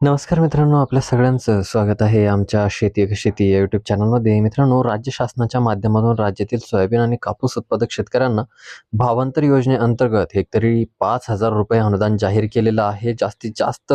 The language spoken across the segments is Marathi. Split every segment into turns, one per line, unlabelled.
नमस्कार मित्रांनो आपल्या सगळ्यांचं स्वागत आहे आमच्या शेती शेती या युट्यूब चॅनलमध्ये मित्रांनो राज्य शासनाच्या माध्यमातून राज्यातील सोयाबीन आणि कापूस उत्पादक शेतकऱ्यांना भावांतर योजनेअंतर्गत हेक्टरी पाच हजार रुपये अनुदान जाहीर केलेलं आहे. जास्तीत जास्त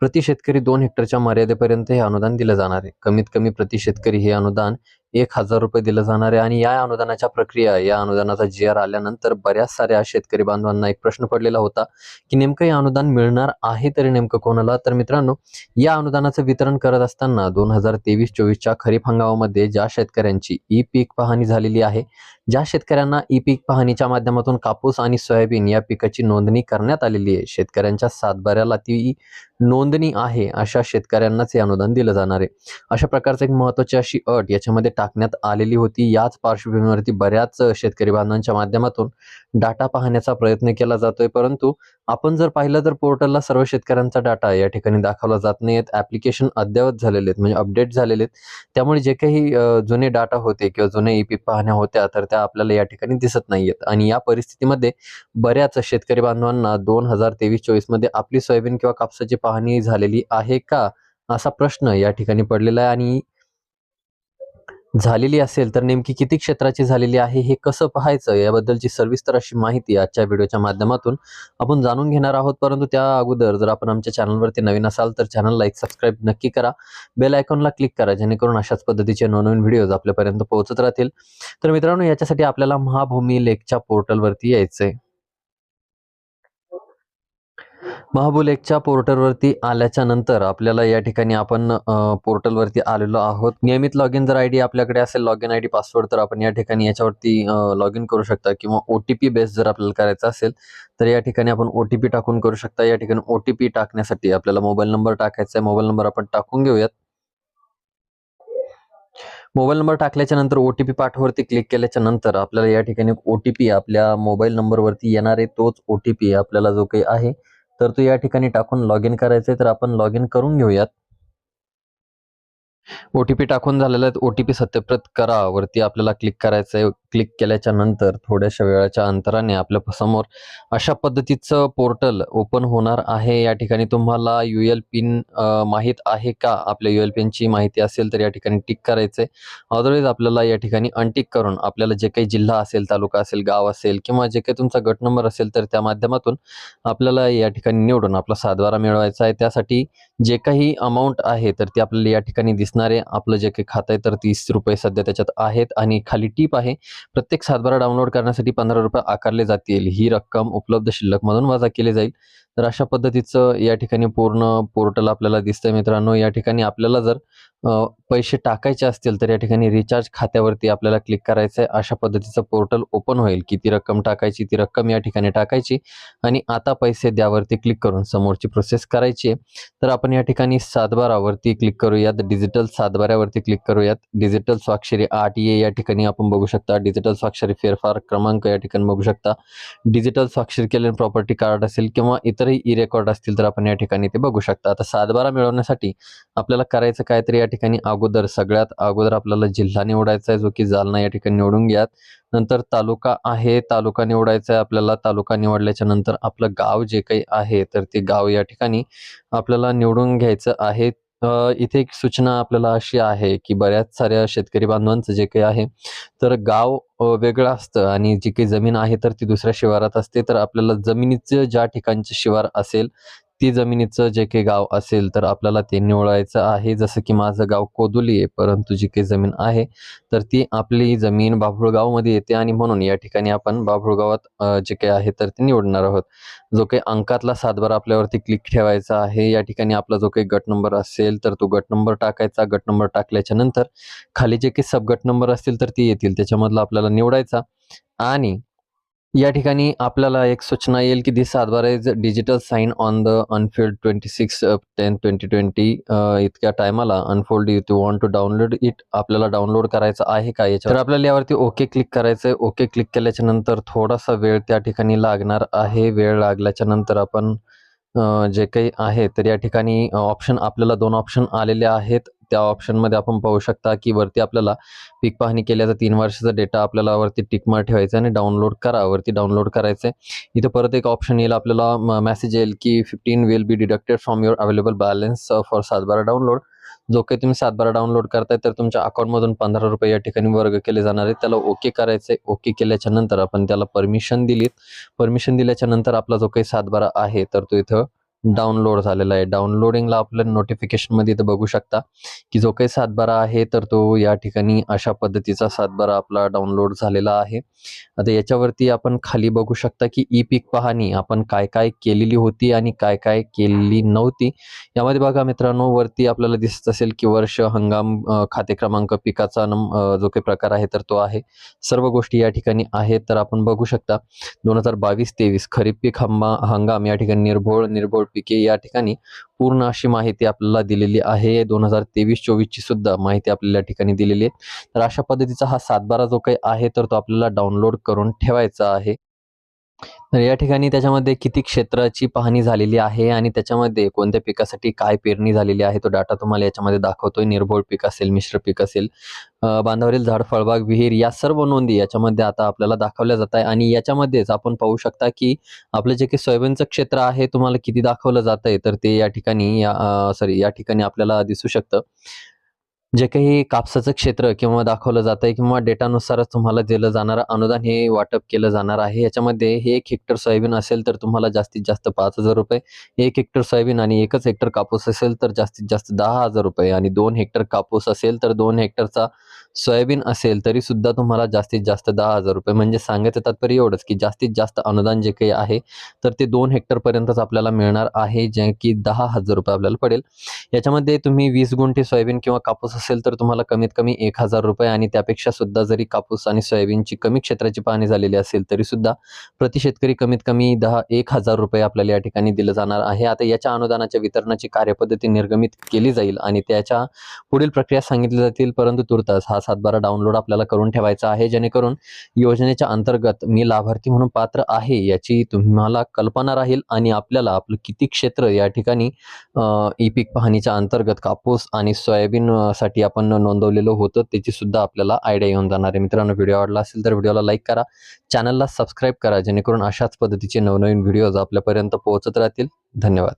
प्रति शेतकरी दोन हेक्टरच्या मर्यादेपर्यंत हे अनुदान दिलं जाणार आहे. कमीत कमी प्रति शेतकरी हे अनुदान एक हजार रुपये दिलं जाणार आहे. आणि या अनुदानाच्या प्रक्रिया या अनुदानाचा जी आर आल्यानंतर बऱ्याच साऱ्या शेतकरी बांधवांना एक प्रश्न पडलेला होता की नेमकं हे अनुदान मिळणार आहे तरी नेमकं कोणाला? तर मित्रांनो या अनुदानाचं वितरण करत असताना दोन हजार तेवीस चोवीसच्या खरीप हंगामामध्ये ज्या शेतकऱ्यांची ई पीक पाहणी झालेली आहे ज्या शेतकऱ्यांना ई पीक पाहणीच्या माध्यमातून कापूस आणि सोयाबीन या पिकाची नोंदणी करण्यात आलेली आहे. शेतकऱ्यांच्या सातबाऱ्याला ती नोंदणी आहे अशा शेतकऱ्यांनाच हे अनुदान दिलं जाणार आहे. अशा प्रकारचं एक महत्वाची अशी अट याच्यामध्ये टाकण्यात आलेली होती. याच पार्श्वभूमीवरती बऱ्याच शेतकरी बांधवांच्या माध्यमातून डाटा पाहण्याचा प्रयत्न केला जातोय. परंतु आपण जर पाहिलं तर पोर्टलला सर्व शेतकऱ्यांचा डाटा या ठिकाणी दाखवला जात नाही आहेत ॲप्लिकेशन अद्ययावत झालेले आहेत म्हणजे अपडेट झालेले आहेत. त्यामुळे जे काही जुने डाटा होते किंवा जुने ई पी पाहण्या होत्या तर त्या आपल्याला या ठिकाणी दिसत नाही आहेत आणि या परिस्थितीमध्ये बऱ्याच शेतकरी बांधवांना दोन हजार तेवीस चोवीसमध्ये आपली सोयाबीन किंवा कापसाची पाहणी झालेली आहे का? असा प्रश्न या ठिकाणी पडलेला आहे. आणि झालेली असेल तर नेमकी किती क्षेत्राची झालेली आहे हे कसं पाहायचं याबद्दलची सविस्तर अशी माहिती आजच्या व्हिडिओच्या माध्यमातून आपण जाणून घेणार आहोत. परंतु त्या अगोदर जर आपण आमच्या चॅनलवरती नवीन असाल तर चॅनल एक सबस्क्राईब नक्की करा. बेल आयकॉनला क्लिक करा जेणेकरून अशाच पद्धतीचे नवनवीन व्हिडिओज आपल्यापर्यंत पोहोचत राहतील. तर मित्रांनो याच्यासाठी आपल्याला महाभूमी लेकच्या पोर्टलवरती महाबुल एकच्या पोर्टलवरती आल्याच्यानंतर आपल्याला या ठिकाणी आपण पोर्टलवरती आलेलो आहोत. नियमित लॉग इन जर आय डी आपल्याकडे असेल log in I D password तर आपण या ठिकाणी याच्यावरती लॉग इन करू शकता किंवा ओ टी पी बेस जर आपल्याला करायचा असेल तर या ठिकाणी आपण ओ टी पी टाकून करू शकता. या ठिकाणी ओ टी पी टाकण्यासाठी आपल्याला मोबाईल नंबर टाकायचा आहे. मोबाईल नंबर आपण टाकून घेऊयात. मोबाईल नंबर टाकल्याच्या नंतर ओ टी पी पाठवरती क्लिक केल्याच्यानंतर आपल्याला या ठिकाणी ओ टी पी आपल्या मोबाईल नंबरवरती येणार आहे. तोच ओ टी पी आपल्याला जो काही आहे तर तो या ठिकाणी टाकून लॉग इन करायचंय आहे तर आपण लॉग इन करून घेऊयात. ओ टी पी टाकून झालेला आहे ओ टी पी करा. वरती आपल्याला क्लिक करायचं आहे क्लिक केल्याच्यानंतर थोड्याशा वेळाच्या अंतराने आपल्यासमोर अशा पद्धतीचं पोर्टल ओपन होणार आहे. या ठिकाणी तुम्हाला यू एल पिन माहीत आहे का? आपल्या यू एल पिनची माहिती असेल तर या ठिकाणी टिक करायचं आहे अदरवाईज आपल्याला या ठिकाणी अनटिक करून आपल्याला जे काही जिल्हा असेल तालुका असेल गाव असेल किंवा जे काही तुमचा गट नंबर असेल तर त्या माध्यमातून आपल्याला या ठिकाणी निवडून आपला सातबारा मिळवायचा आहे. त्यासाठी जे काही अमाऊंट आहे तर ती आपल्याला या ठिकाणी दिसणारे आपलं जे काही खातं आहे तर तीस रुपये सध्या त्याच्यात आहेत आणि खाली टीप आहे. प्रत्येक सातबारा डाउनलोड करण्यासाठी पंधरा रुपये आकारले जातील. ही रक्कम उपलब्ध शिल्लकमधून वजा केली जाईल. तर अशा पद्धतीचं या ठिकाणी पूर्ण पोर्टल आपल्याला दिसतंय मित्रांनो. या ठिकाणी आपल्याला जर पैसे टाकायचे असतील तर या ठिकाणी रिचार्ज खात्यावरती आपल्याला क्लिक करायचं आहे अशा पद्धतीचं पोर्टल ओपन होईल. किती रक्कम टाकायची ती रक्कम या ठिकाणी टाकायची आणि आता पैसे द्यावरती क्लिक करून समोरची प्रोसेस करायची आहे. तर आपण या ठिकाणी सातबारावरती क्लिक करूयात. डिजिटल सातबाऱ्यावरती क्लिक करूयात. डिजिटल स्वाक्षरी आठ ए या ठिकाणी आपण बघू शकता. डिजिटल स्वाक्षरी फेरफार क्रमांक या ठिकाणी बघू शकता. डिजिटल स्वाक्षरी केलेलं प्रॉपर्टी कार्ड असेल किंवा इतर इतरही ई रेकॉर्ड असतील तर आपण या ठिकाणी ते बघू शकता. आता सातबारा मिळवण्यासाठी आपल्याला करायचं काय तर या ठिकाणी अगोदर. सगळ्यात अगोदर आपल्याला जिल्हा निवडायचा आहे जो की जालना या ठिकाणी निवडून घ्यात. नंतर तालुका आहे तालुका निवडायचा आहे आपल्याला तालुका निवडल्याच्या नंतर आपलं गाव जे काही आहे तर ते गाव या ठिकाणी आपल्याला निवडून घ्यायचं आहे. इथे एक सूचना आपल्याला अशी आहे की बऱ्याच साऱ्या शेतकरी बांधवांचं जे काही आहे तर गाव वेगळं असतं आणि जी काही जमीन आहे तर ती दुसऱ्या शिवारात असते. तर आपल्याला जमिनीचं ज्या ठिकाणचं शिवार असेल ती जमिनीचं जे काही गाव असेल तर आपल्याला ते निवडायचं आहे. जसं की माझं गाव कोदुली आहे परंतु जी काही जमीन आहे तर ती आपली जमीन बाभुळगावमध्ये येते आणि म्हणून या ठिकाणी आपण बाभुळगावात जे काही आहे तर ते निवडणार आहोत. जो काही अंकातला सातबार आपल्यावरती क्लिक ठेवायचा आहे या ठिकाणी आपला जो काही गट नंबर असेल तर तो गट नंबर टाकायचा. गट नंबर टाकल्याच्या नंतर खाली जे काही सब गट नंबर असतील तर ते येतील. त्याच्यामधला आपल्याला निवडायचा. आणि या ठिकाणी आपल्याला एक सूचना येईल की this Satbara is digital sign on the Anfield twenty six ten twenty twenty इतक्या टायमाला unfold you to want to download it आपल्याला डाउनलोड करायचं आहे का याच्यावर? तर आपल्याला यावरती ओके क्लिक करायचं आहे ओके क्लिक केल्याच्यानंतर थोडासा वेळ त्या ठिकाणी लागणार आहे. वेळ लागल्याच्या नंतर आपण uh, जे काही आहे तर या ठिकाणी uh, ऑप्शन आपल्याला दोन ऑप्शन आलेले आहेत. त्या ऑप्शनमध्ये आपण पाहू शकता की वरती आपल्याला पीक पाहणी केल्याचा तीन वर्षाचा डेटा आपल्याला वरती टिकमार ठेवायचा आणि डाउनलोड करा वरती डाउनलोड करायचं आहे इथं परत एक ऑप्शन येईल आपल्याला मेसेज येईल की fifteen will be deducted from your available balance for Satbara download जो काही तुम्ही सातबारा डाउनलोड करताय तर तुमच्या अकाउंटमधून पंधरा रुपये या ठिकाणी वर्ग केले जाणार आहे त्याला ओके करायचं आहे ओके केल्याच्यानंतर आपण त्याला परमिशन दिलीत. परमिशन दिल्याच्या नंतर आपला जो काही सातबारा आहे तर तो इथं डाउनलोड झालेला आहे. डाउनलोडिंगला आपल्या नोटिफिकेशनमध्ये इथं बघू शकता की जो काही सातबारा आहे तर तो या ठिकाणी अशा पद्धतीचा सातबारा आपला डाउनलोड झालेला आहे. आता याच्यावरती आपण खाली बघू शकता की ई पीक पाहणी आपण काय काय केलेली होती आणि काय काय केलेली नव्हती. यामध्ये बघा मित्रांनो वरती आपल्याला दिसत असेल की वर्ष हंगाम खाते क्रमांक पिकाचा नम अ, जो काही प्रकार आहे तर तो आहे. सर्व गोष्टी या ठिकाणी आहेत तर आपण बघू शकता. दोन हजार बावीस तेवीस खरीप पीक हंगाम या ठिकाणी निर्भोळ निर्भोळ पिके या ठिकाणी पूर्ण अशी माहिती आपल्याला दिलेली आहे. दोन हजार तेवीस चोवीसची सुद्धा माहिती आपल्याला या ठिकाणी दिलेली आहे. तर अशा पद्धतीचा हा सातबारा जो काही आहे तर तो आपल्याला डाउनलोड करून ठेवायचा आहे. तर या ठिकाणी त्याच्यामध्ये किती क्षेत्राची पाहणी झालेली आहे आणि त्याच्यामध्ये कोणत्या पिकासाठी काय पेरणी झालेली आहे तो डाटा तुम्हाला याच्यामध्ये दाखवतोय. निर्भोळ पीक असेल मिश्र पीक असेल बांधावरील झाड फळबाग विहीर या सर्व नोंदी याच्यामध्ये आता आपल्याला दाखवल्या जात आहे. आणि याच्यामध्येच आपण पाहू शकता की आपलं जे काही सोयाबीनचं क्षेत्र आहे तुम्हाला किती दाखवलं जात आहे तर ते या ठिकाणी या सॉरी या ठिकाणी आपल्याला दिसू शकतं. जे काही कापसाचं क्षेत्र किंवा दाखवलं जात आहे किंवा डेटानुसारच तुम्हाला दिलं जाणारं अनुदान हे वाटप केलं जाणार आहे. याच्यामध्ये हे एक हेक्टर सोयाबीन असेल तर तुम्हाला जास्तीत जास्त पाच हजार रुपये एक हेक्टर सोयाबीन आणि एकच हेक्टर कापूस असेल तर जास्तीत जास्त दहा हजार रुपये आणि दोन हेक्टर कापूस असेल तर दोन हेक्टरचा सोयाबीन असेल तरी सुद्धा तुम्हाला जास्तीत जास्त दहा हजार रुपये. म्हणजे सांगायचं तात्पर्य एवढंच की जास्तीत जास्त अनुदान जे काही आहे तर ते दोन हेक्टरपर्यंतच आपल्याला मिळणार आहे जे की दहा हजार रुपये आपल्याला पडेल. याच्यामध्ये तुम्ही वीस गुंठे सोयाबीन किंवा कापूस असेल तर तुम्हाला कमीत कमी एक हजार रुपये आणि त्यापेक्षा सुद्धा जरी कापूस आणि सोयाबीनची कमी क्षेत्राची पाहणी झालेली असेल तरी सुद्धा प्रति शेतकरी कमीत कमी दहा एक हजार रुपये आपल्याला या ठिकाणी दिलं जाणार आहे. आता याच्या अनुदानाच्या वितरणाची कार्यपद्धती निर्गमित केली जाईल आणि त्याच्या पुढील प्रक्रिया सांगितली जातील परंतु तुर्तास हा सातबारा डाउनलोड आपल्याला करून ठेवायचा आहे. जेणेकरून योजनेच्या अंतर्गत मी लाभार्थी म्हणून पात्र आहे याची तुम्हाला कल्पना राहील आणि आपल्याला आपलं किती क्षेत्र या ठिकाणी ई पीक पाहणीच्या अंतर्गत कापूस आणि सोयाबीन साठी आपण नोंदवलेलं होतं त्याची सुद्धा आपल्याला आयडिया येऊन जाणार आहे. मित्रांनो व्हिडिओ आवडला असेल तर व्हिडिओला लाईक करा. चॅनलला सबस्क्राईब करा जेणेकरून अशाच पद्धतीचे नवनवीन व्हिडिओज आपल्यापर्यंत पोहोचत राहतील. धन्यवाद.